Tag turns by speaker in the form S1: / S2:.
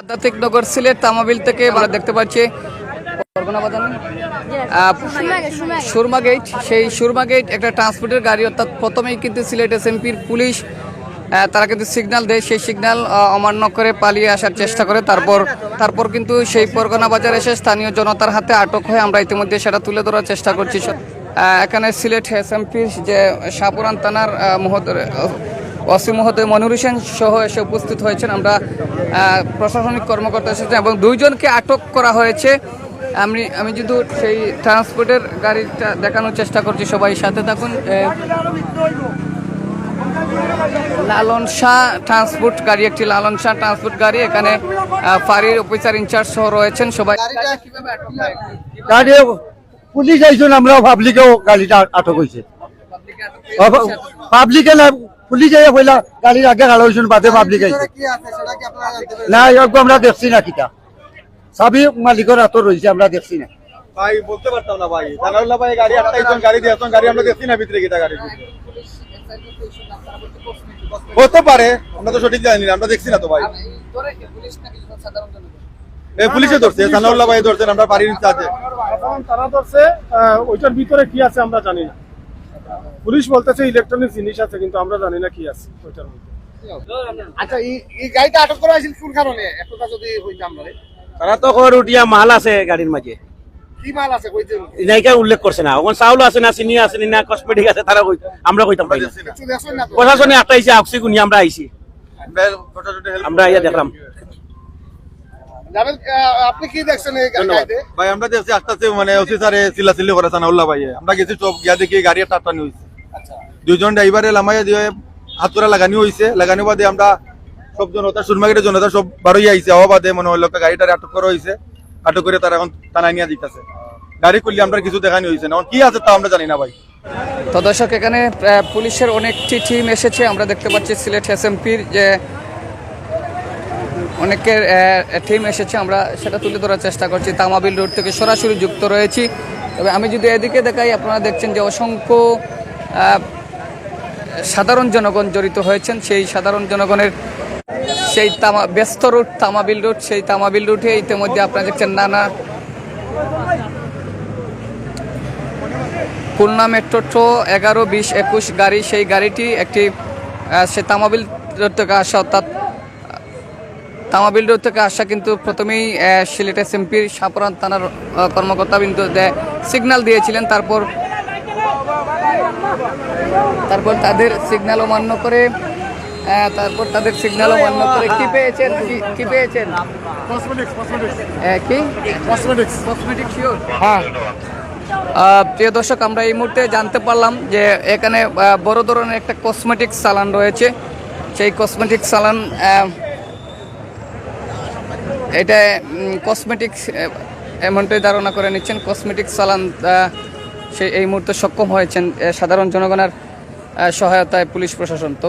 S1: আধ্যাত্মিক নগর সিলেট তামাবিল থেকে আমরা দেখতে পাচ্ছি। সুরমা গেট। সেই সুরমা গেট একটা ট্রান্সপোর্টের গাড়ি, অর্থাৎ প্রথমেই কিন্তু সিলেট এসএমপির পুলিশ তারা কিন্তু সিগন্যাল দেয়। সেই সিগন্যাল অমান্য করে পালিয়ে আসার চেষ্টা করে। তারপর তারপর কিন্তু সেই পরগনা বাজার এসে স্থানীয় জনতার হাতে আটক হয়ে আমরা ইতিমধ্যে সেটা তুলে ধরার চেষ্টা করছি। এখানে সিলেট এসএমপির যে শাহপুরান থানার মহোদয় ওসি মহোদয় মনির হোসেন সহ এসে উপস্থিত হয়েছেন। আমরা প্রশাসনিক কর্মকর্তা এসেছেন এবং দুইজনকে আটক করা হয়েছে। আমি আমি যদি সেই ট্রান্সপোর্টের গাড়িটা দেখানোর চেষ্টা করছি। সবাই সাথে থাকুন। লালন শাহ ট্রান্সপোর্ট গাড়ি একটি লালন শাহ ট্রান্সপোর্ট গাড়ি। এখানে ফাঁড়ির অফিসার ইনচার্জ সহ রয়েছেন। সবাই
S2: গাড়ি পুলিশ আইসুন আমরাও পাবলিকেও গাড়িটা আটক হয়েছে। পাবলিকে না পুলিশ আইয়া কইলা গাড়ির আগে গাড়ি হয়েছেন বাদে পাবলিক আইছে। না এরকম আমরা দেখছি না কিটা। সবই মালিকের হাতও রয়েছে আমরা দেখছি না।
S3: ভাই বলতে পারতাম না ভাই। জানাল্লাহ ভাই গাড়ি আটটাইজন গাড়ি দিয়েছেন গাড়ি আমরা দেখছি না ভিতরে গিয়ে গাড়ি হতে পারে আমরা তো সঠিক জানি না আমরা দেখছি না তো ভাই। পুলিশে ধরছে জানাল্লাহ ভাই ধরছেন আমরা বাড়ির আছে।
S4: তারা ধরছে আহ, ওইটার ভিতরে কি আছে আমরা জানি না। পুলিশ বলতেছে ইলেকট্রনিক জিনিস আছে কিন্তু আমরা জানি না কি আছে ওইটার মধ্যে।
S5: আচ্ছা এই গাড়িটা আটক করা হয়েছিল কোন কারণে? এতটা যদি হইতাম না
S6: তারা তো খবর উঠিয়া মাল আছে গাড়ির মাঝে।
S5: কি মাল আছে কইতে?
S6: নাইকা উল্লেখ করছে না। ওখানে চাউল আছে না চিনি আছে না কসমেটিক আছে তারা কই আমরা কইতাম পাই না। প্রশাসনে গুনি আমরা আইছি। আমরা ইয়া দেখলাম।
S5: আপনি কি দেখছেন এই গাড়িতে?
S3: ভাই আমরা দেখছি আস্তে মানে অফিসারে চিল্লাচিল্লি করে জানাল্লাহ ভাই আমরা গেছি সব গিয়া দেখি গাড়ি একটা হয়েছে দুইজন ড্রাইভারে লামাইয়া দিয়ে হাতুরা লাগানি হয়েছে লাগানি বাদে আমরা সব জনতা সুরমাগের জনতা সব বারোই আইছে। হওয়া বাদে মনে হলো একটা গাড়িটারে আটক করা হয়েছে আটক করে তারা এখন থানায় নিয়ে দিতেছে গাড়ি করলে আমরা কিছু দেখানি হয়েছে না। কি আছে তা আমরা জানি না ভাই।
S1: তো দর্শক এখানে পুলিশের অনেকটি টিম এসেছে। আমরা দেখতে পাচ্ছি সিলেট এস এসএমপির যে অনেকের টিম এসেছে, আমরা সেটা তুলে ধরার চেষ্টা করছি। তামাবিল রোড থেকে সরাসরি যুক্ত রয়েছি। তবে আমি যদি এদিকে দেখাই, আপনারা দেখছেন যে অসংখ্য সাধারণ জনগণ জড়িত হয়েছেন। সেই সাধারণ জনগণের সেই তামা, ব্যস্ত রুট তামাবিল রুট সেই তামাবিল রুটে ইতিমধ্যে আপনারা দেখছেন নানা খুলনা মেট্রো ট্রো এগারো, বিশ, একুশ গাড়ি, সেই গাড়িটি একটি সে তামাবিল রোড থেকে আসা অর্থাৎ তামাবিল রোড থেকে আসা কিন্তু প্রথমেই সিলেট এসএমপির সাপুরান থানার কর্মকর্তা বিন্দু সিগন্যাল দিয়েছিলেন। তারপর তারপর তাদের সিগন্যাল অমান্য করে তারপর তাদের সিগন্যাল অমান্য করে কি পেয়েছেন? কি- পেয়েছেন? কি?
S5: হ্যাঁ।
S1: প্রিয় দর্শক আমরা এই মুহূর্তে জানতে পারলাম যে এখানে বড় ধরনের একটা কসমেটিক সালান রয়েছে। সেই কসমেটিক সালান আহ, এটা কসমেটিক্স এমনটাই ধারণা করে নিচ্ছেন। কসমেটিক্স চালান সে এই মুহূর্তে সক্ষম হয়েছেন সাধারণ জনগণের সহায়তায় পুলিশ প্রশাসন। তো